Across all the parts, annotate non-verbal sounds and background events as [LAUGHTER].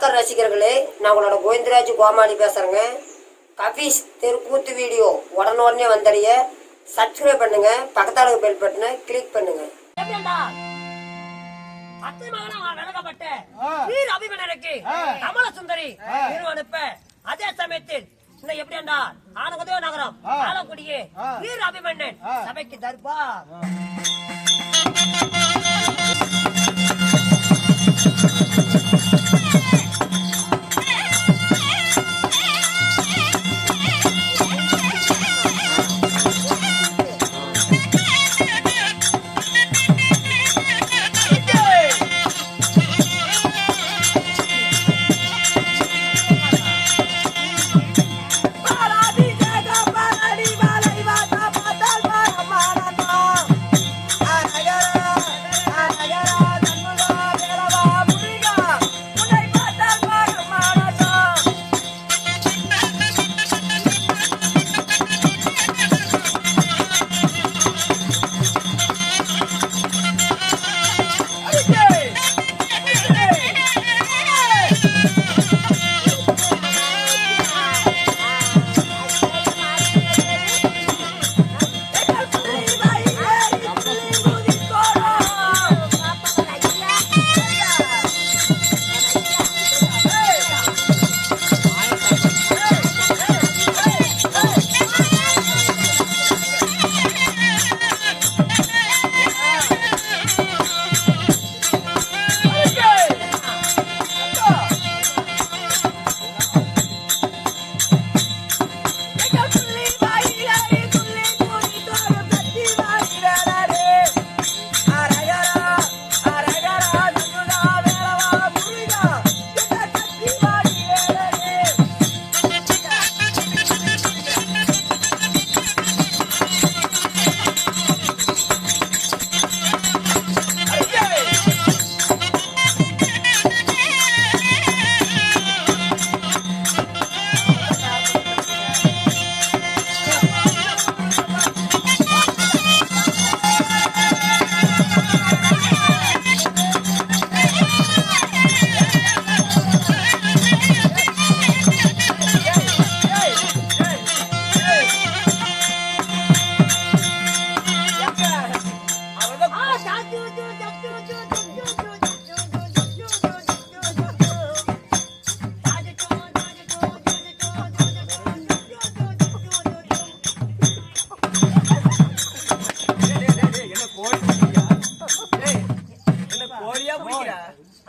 ரசிகர்களே நான் உங்களோட கோவிந்தராஜ் கோமாளி பேசுறேங்க. கபீஸ் தெருக்கூத்து வீடியோ உடனுடனே வந்தடைய சப்ஸ்கிரைப் பண்ணுங்க பக்கத்தாளுக்கு பெல் பட்டனை கிளிக் பண்ணுங்க. கமல சுந்தரி திரு அனுப்ப அதே சமயத்தில் இந்த எப்படி என்றால் ஆனகுதேவ நகரம் ஆலக்குடியே வீர் அபிமன்னன் சபைக்கு தர்பார். Yeah. [LAUGHS]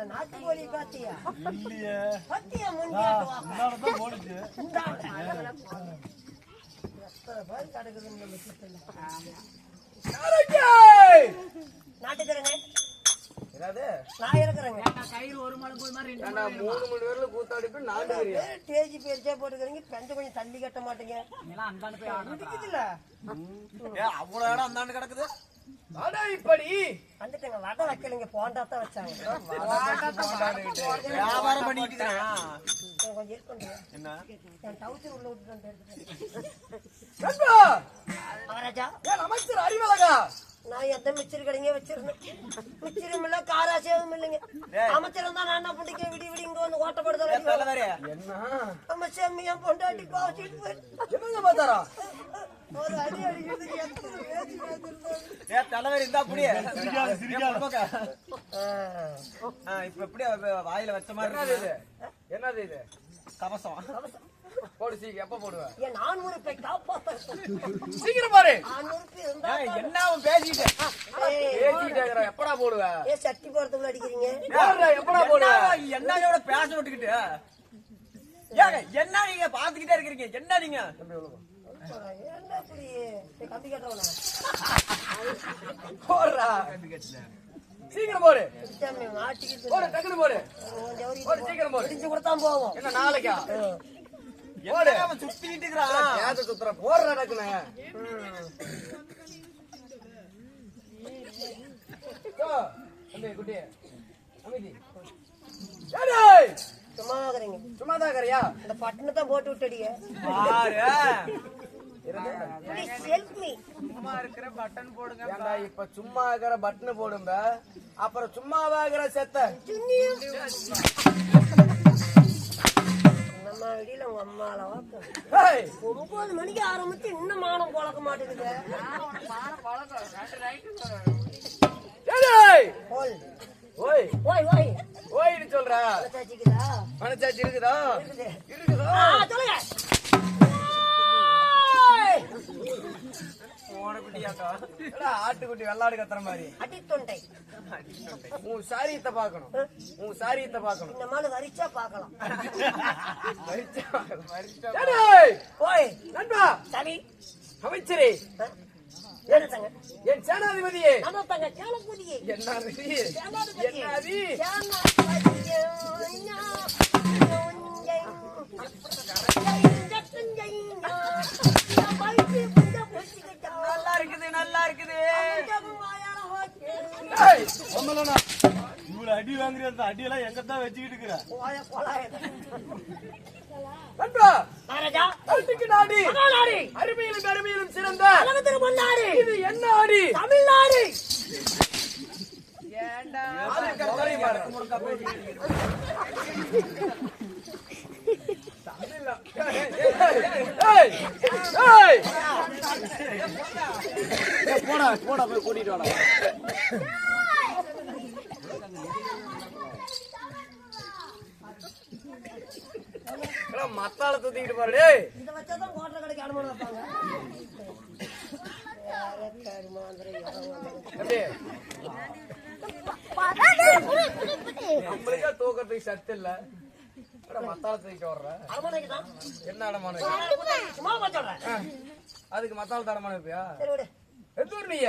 அந்த நாட்டுக்கோழி பாத்தியா? இல்லையே. பத்தியா முன்னாடி இந்தாண்ட. எத்தனை பேர் கிடக்குதுன்னு நம்ம சித்தல. நாட்டுக்கிறேங்க கொஞ்சம் தள்ளி கட்ட மாட்டீங்க. அவ்வளவு இடம் அந்தாண்டு கிடக்குது. அடா இப்படி. வந்துட்டுங்க. வடை வைக்கலைங்க. போண்டா தான் வச்சாங்க. வியாபாரம் பண்ணிட்டு கொஞ்சம் என்ன? என் டவுச்சர் உள்ள விட்டுட்டு வந்து மகாராஜா. அமைச்சர் அறிவழகா? நான் எந்த மிச்சர் கடைங்க வச்சிருந்தேன். மிச்சரும் இல்ல காராசேவும் இல்லைங்க. அமைச்சர் நான் என்ன பிடிக்க விடி விடி இங்க வந்து என்ன அமைச்சர் என் பொண்டாட்டி பார்த்தாரா? ஒரு அடி அடிக்கிறதுக்கு எத்தனை வேதி வேதிருந்தாரு. ஏ தலைவர் இந்தா புடி ஆ. இப்ப எப்படி வாயில வச்ச மாதிரி இருக்கு. என்னது இது? கவசம். போடு சீக்கிரம் எப்ப போடுவ? என் நானூறு பை காப்பாத்த சீக்கிரம் பாரு. நானூறு பை இருந்தா ஏய், என்ன அவன் பேசிட்டு? பேசிட்டு இருக்கிற எப்படா போடுவ? ஏ சட்டி போறதுக்குள்ள அடிக்கிறீங்க எப்படா போடுவ? என்னையோட பேச விட்டுக்கிட்டு? ஏங்க என்ன நீங்க பாத்துக்கிட்டே இருக்கிறீங்க? என்ன நீங்க? சீக்கிரம் போடு போடு டக்குனு போடு போடு சீக்கிரம் போடு பிடிச்சு கொடுத்தான் போவோம் என்ன நாளைக்கா போடு அவன் சுத்திட்டு இருக்கிறான் சுத்துற போடுறா டக்குனு தம்பி குட்டி அமைதி சும்மா சும்மா தான் இந்த தான் போட்டு விட்டடிய பாரு ப்ளீஸ் ஹெல்ப் மீ ஏன்டா இப்ப சும்மா இருக்கிற பட்டன் போடும்ப? அப்புறம் சும்மாவா இருக்கிற செத்த? ஒன்பது மணிக்கு ஆரம்பிச்சு இன்னும் மானம் பழக்க மாட்டேங்குது. ஓய். ஓய் ஓய் ஓய்னு சொல்றா. மனசாட்சி இருக்குதா? இருக்குது. ஆட்டுக்குட்டி வெள்ளாடு கத்துற மாதிரி. அடித்தொண்டை. உன் சாரியத்தை பார்க்கணும். உன் சாரியத்தை பார்க்கணும். இந்த மாதிரி வரிச்சா பார்க்கலாம். ஏய், ஓய் நண்பா! சரி. அமைச்சரே! என் சேனாதிபதியே! நம்ம தங்க அடியெல்லாம் எங்க தான் வச்சுக்கிட்டு இருக்கிற நண்பா மகாராஜா நாட்டுக்கு நாடி மகாநாடு அருமையிலும் பெருமையிலும் சிறந்த இது என்ன ஆடி தமிழ்நாடு. போடா போடா போய் கூட்டிட்டு வாடா ஏடா, மத்தாள தூத்திக்கிட்டு பாரு. இதை கடைக்கு அனுமதி வைப்பாங்க? நம்மளுக்கே தூக்கறதுக்கு சத்து இல்ல. ஏடா, மத்தாள தூக்கிட்டு வர்ற. என்ன அடமான. அதுக்கு வைப்பியா? சரி விடு. எந்த ஊர் நீய?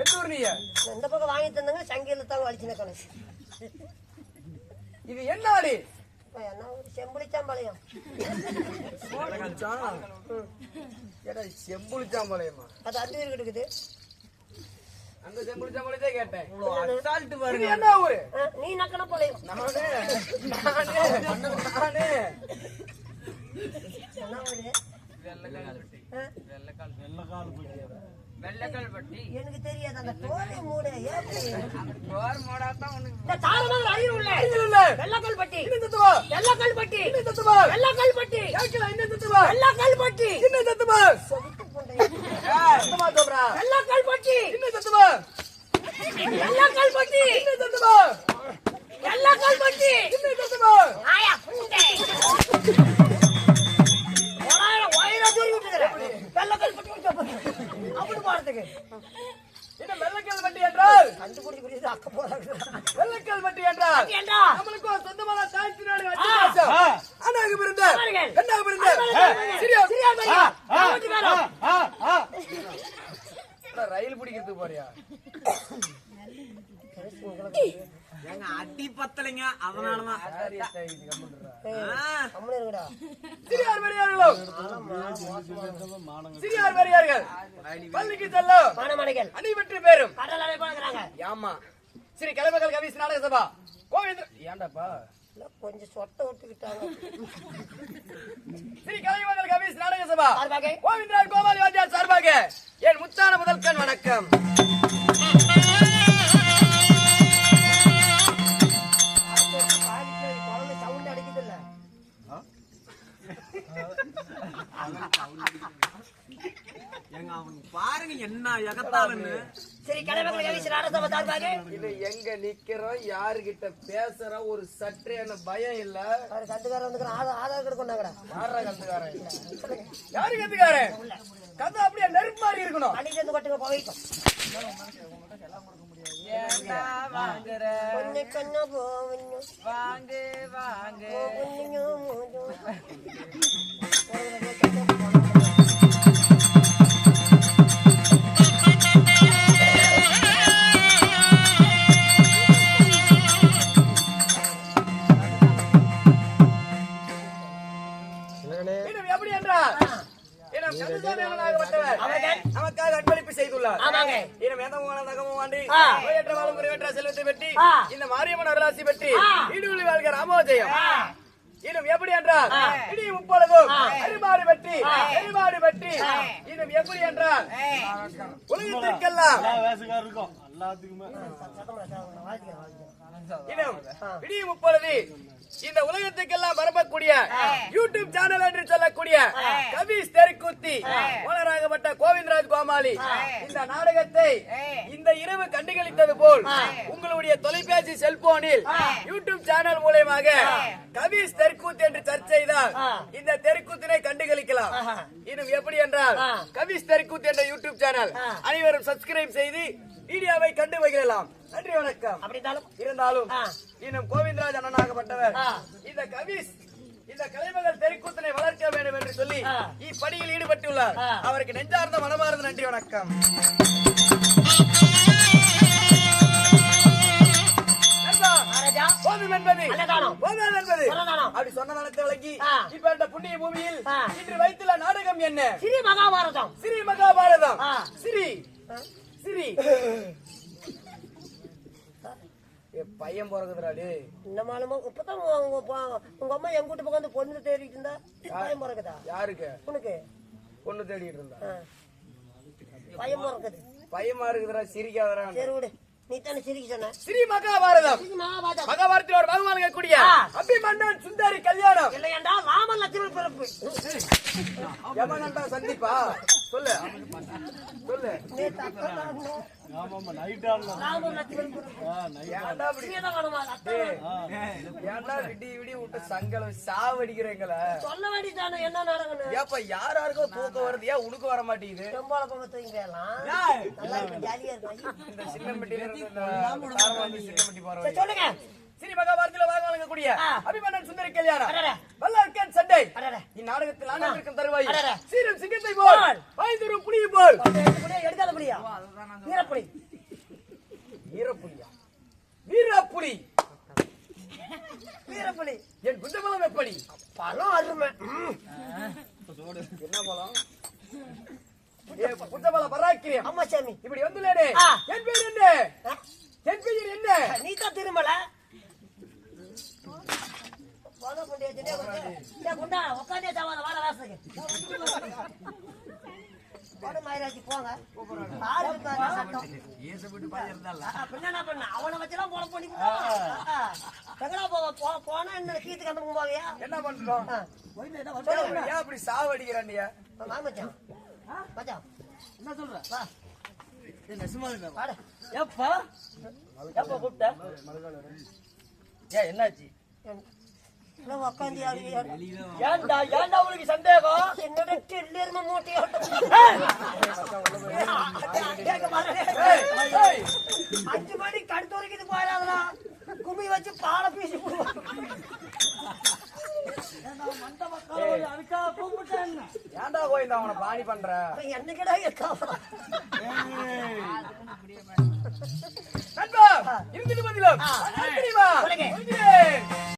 எந்த ஊர் நீய? இந்த பக்கம் வாங்கி தந்தாங்க சங்கில தான் வலிச்சு இது என்ன ஒரு செம்புளிச்சாம்பாளையம் ஏடா செம்புளிச்சாம்பாளையமா அது அந்த வீடு இருக்குது அந்த செம்புளிச்சாம்பாளையத்தே கேட்டேன் அசால்ட்டு இது பாருங்க என்ன ஊரு நீ நக்கன பாளையம் நானே நானே நானே என்ன ஊரு? ஆ, வெள்ளக்கால் போயிட்டு எனக்கு தெரியாது அந்த தோலை மூடு ஏப்படி இந்த இந்த தாரமாக அறிவு உள்ள இல்ல வெள்ளக்கல் பட்டி இன்னும் தத்துவா வெள்ளக்கல் பட்டி இன்னும் தத்துவா வெள்ளக்கல் பட்டி கேட்கல இன்னும் தத்துவா வெள்ளக்கல் பட்டி இன்னும் தத்துவா சொவிட்டு போண்டை. தத்துவா சொல்றா. வெள்ளக்கல் பட்டி இன்னும் தத்துவா வெள்ளக்கல் பட்டி இன்னும் தத்துவா வெள்ளக்கல் பட்டி இன்னும் தத்துவா அப்படி போறதுக்கு என்ன வெள்ளக்கல் வட்டி என்றால்? கண்டுபிடிச்சு பிடிச்சி அக்க போறாங்க வெள்ளக்கல் வட்டி என்றால்? நம்மளுக்கு சொந்தமான தாய்ச்சி நாடு வச்சு ஆ. அண்ணாக்கு பிறந்த. கண்ணாக்கு பிறந்த சிரியா சிரியா ரயில் பிடிக்கிறதுக்கு போறியா? எங்க அடி பத்தலைங்க. அதனாலதான். சிறியார் பெரியார்களும் சிறியார் பெரியார்கள். பள்ளிக்கு செல்லும் பேரும் ஆமா ஸ்ரீ கலைமகள் கவிஸ் நாடக சபா கோவிந்த ஏண்டாப்பா கொஞ்சம் சொட்டை விட்டுக்கிட்டாங்க. ஸ்ரீ கலைமகள் கவிஸ் நாடக சபா சார்பாக. கோவிந்தராஜ் கோபாலி வாத்தியார் சார்பாக. என் முத்தான முதல்கண் வணக்கம். என்ன எகத்தாலுன்னு சரி இது எங்க நிக்கிறோம்? யாருகிட்ட பேசுறோம்? ஒரு சற்றேன பயம் இல்ல. ஆதார் ஆதார் கார்டு கொண்டாங்கடா. யாரா கத்துக்காரன் யாரு கத்துக்காரன் கத்து அப்படியே நெருப்பு மாதிரி இருக்கணும். வந்து கொட்டுங்க போயிட்டோம் வாங்கு வாங்கு. [LAUGHS] இன்னும் எப்படி என்றால் நமக்காக அன்பளிப்பு செய்துள்ளார் எந்த மூலம் தகமும் வாண்டி ஆ. நோயற்ற வாழும் குறைவற்ற செல்வத்தை பெற்றி. இந்த மாரியம்மன் அருளாசி பெற்றி. ஈடுபடி வாழ்க ராமோஜயம். இன்னும் எப்படி என்றால். இடி முப்பொழுதும். அரிமாடு பெற்றி. எரிமாடு பெற்றி இன்னும் எப்படி என்றால் உலகத்திற்கெல்லாம் இருக்கும் இன்னும் இடி முப்பொழுது இந்த உலகத்துக்கெல்லாம் நடத்தக்கூடிய யூடியூப் சேனல் என்று சொல்லக்கூடிய கவிஸ் தெருக்கூத்தி ஓனராகப்பட்ட கோவிந்தராஜ் கோமாளி. இந்த நாடகத்தை இந்த இரவு கண்டுகளித்தது போல் உங்களுடைய தொலைபேசி செல்போனில் யூடியூப் சேனல் மூலயமாக கவிஸ் தெருக்கூத்து என்று சர்ச் செய்தால் இந்த தெருக்கூத்தினை கண்டுகளிக்கலாம். இன்னும் எப்படி என்றால் கவிஸ் தெருக்கூத்து என்ற யூடியூப் சேனல் அனைவரும் சப்ஸ்கிரைப் செய்து வீடியோவை கண்டு மகிழலாம் நன்றி வணக்கம் அப்படி இருந்தாலும். இன்னும் கோவிந்தராஜ் அண்ணனாகப்பட்டவர். இந்த கவிஸ் இந்த கலைமகள் தெருக்கூத்தனை வளர்க்க வேண்டும் என்று சொல்லி. இப்பணியில் ஈடுபட்டுள்ளார். அவருக்கு நெஞ்சார்ந்த மனமார்ந்த நன்றி வணக்கம் கோபம் என்பது என்பது. அப்படி சொன்ன விளக்கி. இப்ப இந்த புண்ணிய பூமியில். இன்று வைத்துள்ள நாடகம் என்ன ஸ்ரீ மகாபாரதம் ஸ்ரீ மகாபாரதம். ஸ்ரீ ஏ, பையன் பிறகுதுடா டேய். இந்த மாலமா இப்பதான் உங்க அம்மா எங்க வீட்டு பக்கம் பொண்ணு தேடிட்டு இருந்தா பயம் பிறகுதா யாருக்கு? உனக்கு? பொண்ணு தேடிட்டு இருந்தா. ஆ. பயம் பிறக்குது. பயமா இருக்குதுடா சிரிக்காதடா. சரி விடு. நீ தானே சிரிக்க சொன்ன? ஸ்ரீ மகாபாரதம். மகாபாரத்தில் ஒரு பகவான் இருக்கக்கூடிய ஆ. அபிமன்னன் சுந்தரி கல்யாணம். இல்லை என்றால் ராமன் லட்சுமி பிறப்பு சந்திப்பா. சொல்லு. சொல்லு. நைட் ஆடலாம் லட்சுமி ஏன்டா இப்படி. ஏன்டா விடி விடி விட்டு சங்கலம் சாவடிக்கிறீங்கள? சொல்ல வேண்டியதானே என்ன நடக்கணும் ஏப்பா யார் யாருக்கோ தூக்கம் வருது? ஏன் உனக்கு வர மாட்டேங்குது? நல்லா இருக்கு ஜாலியா இருக்கும் இந்த இருந்து சின்னம்பட்டி போற சரி, சொல்லுங்க. ஸ்ரீ மகாபாரத்தில் வாங்க வழங்கக்கூடிய. அபிமன்னன் சுந்தரி கல்யாணம். அடடே. வல்லார்க்கன் சண்டை. அடடே. இந்நாடகத்தில் ஆண்டிருக்கும் தருவாய். அடடே. சீரும் சிங்கத்தை போல். போல். பாய்ந்தரும் புலியை போல். எடுக்காத புலியா? வீரப்புலி. வீரப்புலியா? வீரப்புலி. வீரப்புலி. என் புத்தபலம் எப்படி? பழம் அருமை. என்ன பலம் ஏ புத்தபல பராக்கிரியம் ஆமா சாமி. இப்படி வந்துள்ளேனே. என் பேர் என்ன? என் பெயர் என்ன? நீ தான் திரும்பல போன கொண்டே கொண்டே. குண்டா, உக்காந்தே சாவாத, வாடா வாசலுக்கு. மயிராச்சி, போங்க. பண்ண? அவனை வச்சுலாம் பண்ணிக்கிட்டோம். ஆ, எங்கடா போவ? போ- போனா என்ன கீத்து கண்டமும் போவியா? என்ன பண்றோம் ஏன் அப்படி சாவடிக்கிறாண்டியா வா மச்சான். மச்சான், என்ன சொல்ற வா. எப்ப எப்ப கூப்பிட்ட ஏன் என்னாச்சு என்ன ஆடி. ஏன்டா ஏன்டா உனக்கு சந்தேகம்? என்னோட டெல்லி மூட்டையோட கேட்க மாட்டேன் ஏய், ஏய், அஞ்சு மணி கடுத்து வரைக்கும் போயிடாதா கும்மி வச்சு பாலை பீசி போடுவாங்க. ஏன்டா அவனை பாணி பண்ற? என்னைக்கடா இருக்கா